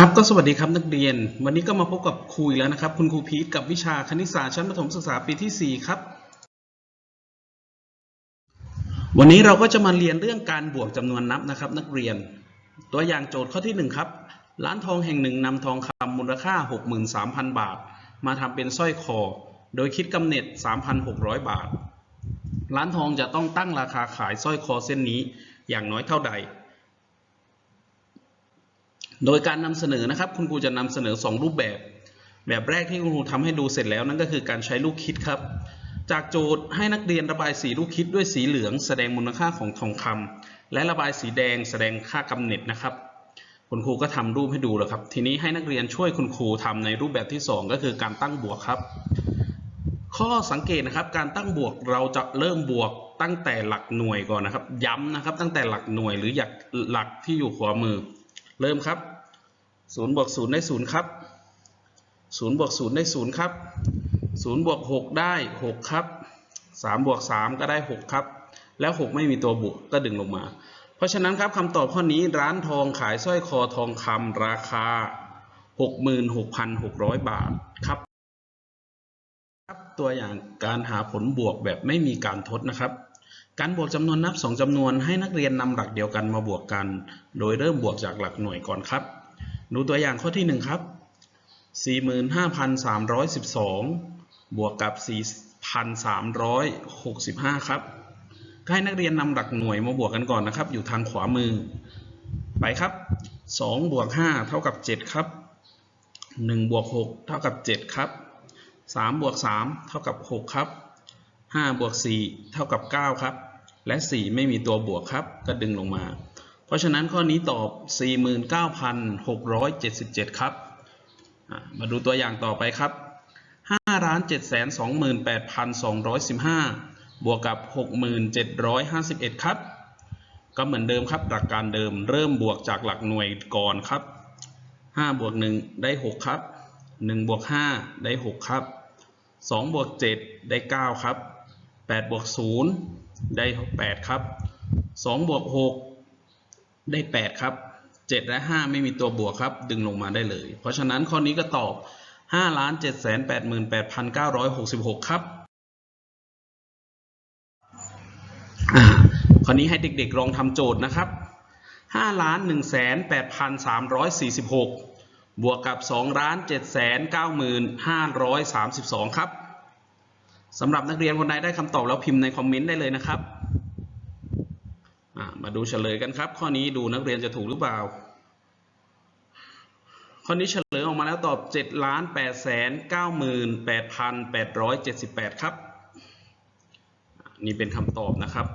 ครับก็สวัสดีครับนักเรียน วันนี้ก็มาพบกับครูแล้วนะครับ คุณครูพีทกับวิชาคณิตศาสตร์ชั้นประถมศึกษาปีที่ 4 ครับ วันนี้เราก็จะมาเรียนเรื่องการบวกจำนวนนับนะครับ นักเรียน ตัวอย่างโจทย์ข้อที่ 1 ครับ ร้านทองแห่งหนึ่งนำทองคำมูลค่า 63,000 บาท มาทำเป็นสร้อยคอ โดยคิดกำเนิด3,600 บาท ร้านทองจะต้องตั้งราคาขายสร้อยคอเส้นนี้อย่างน้อยเท่าใด โดยการนำเสนอนะครับ คุณครูจะนำเสนอ 2 รูปแบบ แบบแรกที่คุณครูทำให้ดูเสร็จแล้วนั่นก็คือการใช้ลูกคิดครับ จากโจทย์ให้นักเรียนระบายสีลูกคิดด้วยสีเหลือง แสดงมูลค่าของทองคำและระบายสีแดงแสดงค่ากำเนิดนะครับ คุณครูก็ทำรูปให้ดูแล้วครับ ทีนี้ให้นักเรียนช่วยคุณครูทำในรูปแบบที่ 2 ก็คือการตั้งบวกครับ ข้อสังเกตนะครับการตั้งบวกเราจะเริ่มบวกตั้งแต่หลักหน่วยก่อนนะครับ ย้ำนะครับตั้งแต่หลักหน่วยหรือหลักหลักที่อยู่ขวามือ เริ่มครับศูนย์บวกศูนย์ได้ศูนย์ครับศูนย์บวกศูนย์ได้ศูนย์ครับศูนย์บวกหกได้หกครับสามบวกสามก็ได้หกครับ แล้วหกไม่มีตัวบวกก็ดึงลงมา เพราะฉะนั้นครับคำตอบข้อนี้ร้านทองขายสร้อยคอทองคำราคา66,600บาทครับครับตัวอย่างการหาผลบวกแบบไม่มีการทดนะครับ การบวกจำนวนนับ 2จำนวนให้นักเรียนนำหลักเดียวกันมาบวกกัน โดยเริ่มบวกจากหลักหน่วยก่อนครับ ดูตัวอย่างข้อที่ 1 ครับ 45,312 บวกกับ 4,365 ครับให้นักเรียนนำหลักหน่วยมาบวกกันก่อนนะครับ อยู่ทางขวามือ ไปครับ 2 บวก 5 เท่ากับ 7 ครับ 1 บวก 6 เท่ากับ 7 ครับ 3 บวก 3 เท่ากับ 6 ครับ5บวก4เท่ากับ 9 ครับ และ 4 ไม่มีตัวบวกครับ ก็ดึงลงมา เพราะฉะนั้นข้อนี้ตอบ 49,677 ครับ มาดูตัวอย่างต่อไปครับ5 7 2 8 2 1 5 บวกกับ 6,751 ครับ ก็เหมือนเดิมครับ หลักการเดิมเริ่มบวกจากหลักหน่วยก่อนครับ 5 บวก 1 ได้ 6 ครับ 1 บวก 5 ได้ 6 ครับ 2 บวก 7 ได้ 9 ครับ8บวก0 ได้ 8 ครับ2บวก6ได้ 8 ครับ 7 และ 5 ไม่มีตัวบวกครับ ดึงลงมาได้เลย เพราะฉะนั้นข้อนี้ก็ตอบ5 7 8 8 9 6 6 ครับอ่าข้อนี้ให้เด็กๆลองทำโจทย์นะครับ5ล้าน1แสน8 3 4 6 บวกกับ 2 ล้าน 7 9 5 3 2 ครับ สำหรับนักเรียนคนใดได้คำตอบแล้วพิมพ์ในคอมเมนต์ได้เลยนะครับ มาดูเฉลยกันครับ ข้อนี้ดูนักเรียนจะถูกหรือเปล่า ข้อนี้เฉลยออกมาแล้วตอบ7ล้าน8แสน9 8 8 7 8 ครับ นี่เป็นคำตอบนะครับ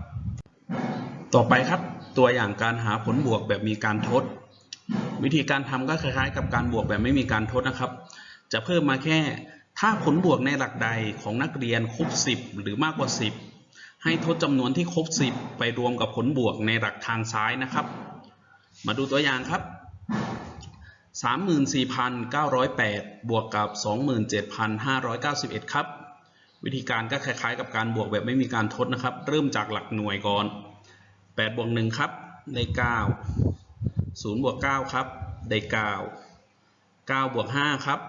ต่อไปครับตัวอย่างการหาผลบวกแบบมีการทด วิธีการทำก็คล้ายๆ กับการบวกแบบไม่มีการทดนะครับ จะเพิ่มมาแค่ ถ้าผลบวกในหลักใดของนักเรียนครบ 10 หรือมากกว่า 10 ให้ทดจำนวนที่ครบ 10 ไปรวมกับผลบวกในหลักทางซ้ายนะครับ มาดูตัวอย่างครับ 34,908 บวกกับ 27,591 ครับ วิธีการก็คล้ายๆ กับการบวกแบบไม่มีการทดนะครับ เริ่มจากหลักหน่วยก่อน 8 บวก 1 ครับ ได้ 9 0 บวก 9 ครับ ได้ 9 9 บวก 5 ครับ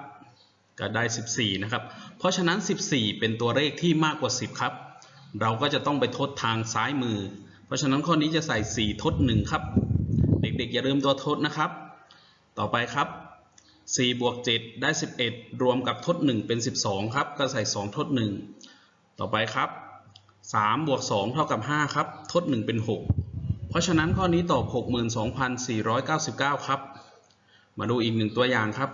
ก็ได้ 14 นะครับ เพราะฉะนั้น 14 เป็นตัวเลขที่มากกว่า 10 ครับ เราก็จะต้องไปทดทางซ้ายมือ เพราะฉะนั้นข้อนี้จะใส่ 4 ทด 1 ครับ เด็กๆ อย่าลืมตัวทดนะครับ ต่อไปครับ 4 บวก 7 ได้ 11 รวมกับทด 1 เป็น 12 ครับ ก็ใส่ 2 ทด 1 ต่อไปครับ 3 บวก 2 เท่ากับ 5 ครับ ทด 1 เป็น 6 เพราะฉะนั้นข้อนี้ตอบ 62,499 ครับ มาดูอีกหนึ่งตัวอย่างครับ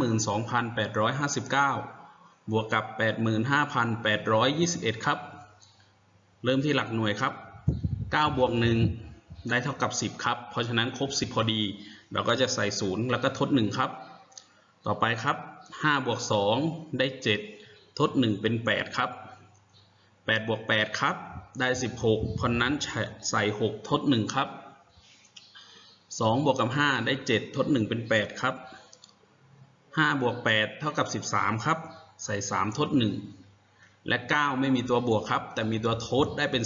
952,859 บวกกับ 85,821 ครับ เริ่มที่หลักหน่วยครับ 9 บวก 1 ได้เท่ากับ 10 ครับ เพราะฉะนั้นครบ 10 พอดี เราก็จะใส่ 0 แล้วก็ทด 1 ครับ ต่อไปครับ 5 บวก 2 ได้ 7 ทด 1 เป็น 8 ครับ 8 บวก 8 ครับ ได้ 16 เพราะนั้นใส่ 6 ทด 1 ครับ 2บวกกับ 5 ได้ 7 ทด 1 เป็น 8 ครับ 5 บวก 8 เท่ากับ 13 ครับ ใส่ 3 ทด 1 และ 9 ไม่มีตัวบวกครับ แต่มีตัวทดได้เป็น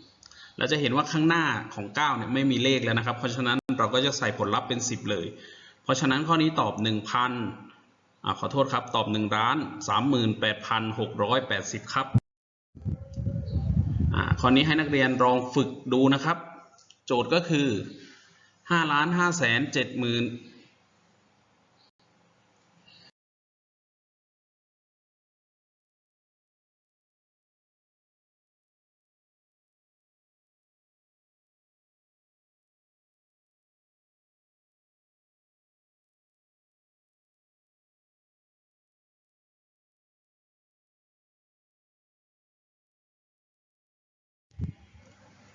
10 เราจะเห็นว่าข้างหน้าของ 9 เนี่ยไม่มีเลขแล้วนะครับ เพราะฉะนั้นเราก็จะใส่ผลลัพธ์เป็น 10 เลย เพราะฉะนั้นข้อนี้ตอบ 1,000อ่าขอโทษครับ ตอบ1ล้าน 38,680 ครับอ่าข้อนี้ให้นักเรียนลองฝึกดูนะครับ โจทย์ก็คือ 5ล้าน5แสน7หมื่น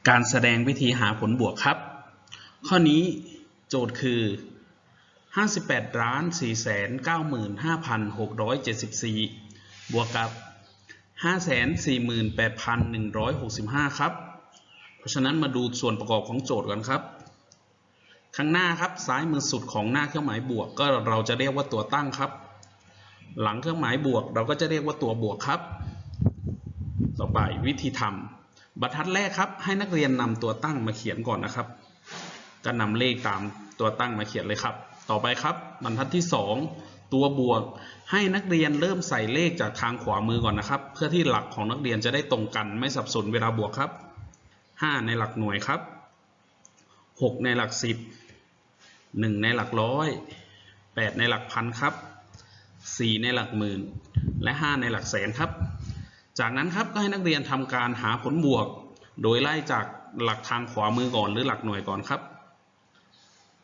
การแสดงวิธีหาผลบวกครับ ข้อนี้โจทย์คือ 58ล้าน4แสน95,674 บวกกับ 548,165 ครับ เพราะฉะนั้นมาดูส่วนประกอบของโจทย์กันครับ ข้างหน้าครับซ้ายมือสุดของหน้าเครื่องหมายบวกก็เราจะเรียกว่าตัวตั้งครับ หลังเครื่องหมายบวกเราก็จะเรียกว่าตัวบวกครับ ต่อไปวิธีทำบรรทัดแรกครับ ให้นักเรียนนำตัวตั้งมาเขียนก่อนนะครับ ก็นำเลขตามตัวตั้งมาเขียนเลยครับ ต่อไปครับบรรทัดที่ 2 ตัวบวก ให้นักเรียนเริ่มใส่เลขจากทางขวามือก่อนนะครับ เพื่อที่หลักของนักเรียนจะได้ตรงกันไม่สับสนเวลาบวกครับ 5 ในหลักหน่วยครับ 6 ในหลัก 10 1 ในหลักร้อย 8 ในหลักพันครับ 4 ในหลักหมื่น และ 5 ในหลักแสนครับ จากนั้นครับก็ให้นักเรียนทำการหาผลบวก โดยไล่จากหลักทางขวามือก่อนหรือหลักหน่วยก่อนครับ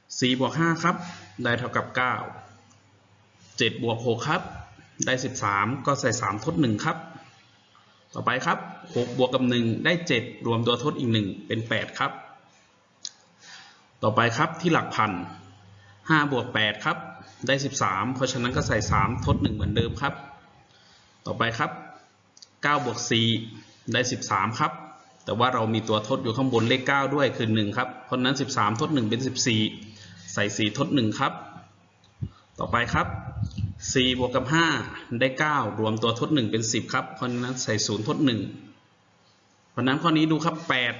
4บวก5ครับ ได้เท่ากับ 9 7บวก6ครับ ได้ 13 ก็ใส่ 3 ทด 1 ครับ ต่อไปครับ 6 บวกกับ 1 ได้ 7 รวมตัวทดอีก 1 เป็น 8 ครับ ต่อไปครับที่หลักพัน 5 บวก 8 ครับ ได้ 13 เพราะฉะนั้นก็ใส่ 3 ทด 1 เหมือนเดิมครับ ต่อไปครับ 9 บวก 4 ได้ 13 ครับแต่ว่าเรามีตัวทดอยู่ข้างบนเลข 9 ด้วยคือ 1 ครับ เพราะฉะนั้น 13 ทด 1 เป็น 14 ใส่ 4 ทด 1 ครับ ต่อไปครับ4บวกกับ 5 ได้ 9 รวมตัวทด 1 เป็น 10 ครับ เพราะนั้นใส่ 0 ทด 1 เพราะฉะนั้นข้อนี้ดูครับ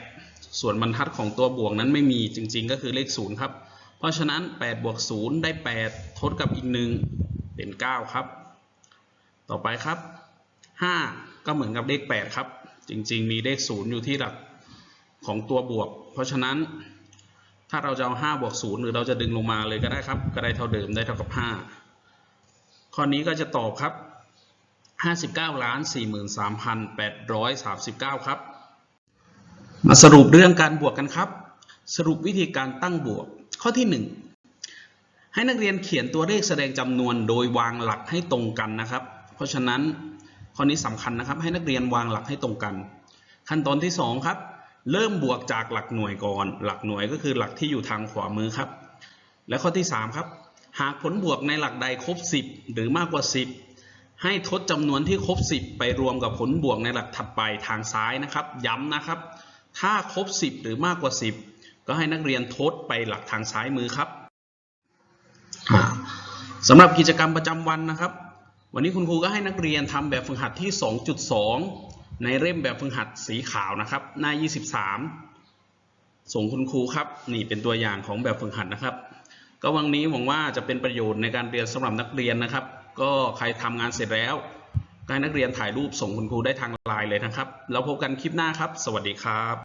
8 ส่วนบรรทัดของตัวบวกนั้นไม่มีจริง ๆ ก็คือเลข 0 ครับ เพราะฉะนั้น 8 บวก 0 ได้ 8 ทดกับอีก 1 เป็น 9 ครับ ต่อไปครับ 5 ก็เหมือนกับเลข 8 ครับ จริง ๆ มีเลข 0 อยู่ที่หลักของตัวบวก เพราะฉะนั้น ถ้าเราจะเอา5บวก0หรือเราจะดึงลงมาเลยก็ได้ครับ ก็ได้เท่าเดิมได้เท่ากับ 5 ข้อนี้ก็จะตอบครับ 59ล้าน43,839 ครับ มาสรุปเรื่องการบวกกันครับ สรุปวิธีการตั้งบวก ข้อที่ 1 ให้นักเรียนเขียนตัวเลขแสดงจำนวนโดยวางหลักให้ตรงกันนะครับ เพราะฉะนั้นข้อนี้สำคัญนะครับ ให้นักเรียนวางหลักให้ตรงกัน ขั้นตอนที่ 2 ครับ เริ่มบวกจากหลักหน่วยก่อน หลักหน่วยก็คือหลักที่อยู่ทางขวามือครับ และข้อที่ 3 ครับ หากผลบวกในหลักใดครบ 10 หรือมากกว่า 10 ให้ทดจำนวนที่ครบ 10 ไปรวมกับผลบวกในหลักถัดไปทางซ้ายนะครับ ย้ำนะครับ ถ้าครบ 10 หรือมากกว่า 10 ก็ให้นักเรียนทดไปหลักทางซ้ายมือครับอ่าสำหรับกิจกรรมประจำวันนะครับ วันนี้คุณครูก็ให้นักเรียนทำแบบฝึกหัดที่ 2.2 ในเล่มแบบฝึกหัดสีขาวนะครับ หน้า 23 ส่งคุณครูครับ นี่เป็นตัวอย่างของแบบฝึกหัดนะครับ ก็วันนี้หวังว่าจะเป็นประโยชน์ในการเรียนสำหรับนักเรียนนะครับ ก็ใครทำงานเสร็จแล้วให้นักเรียนถ่ายรูปส่งคุณครูได้ทางไลน์เลยนะครับ แล้วพบกันคลิปหน้าครับ สวัสดีครับ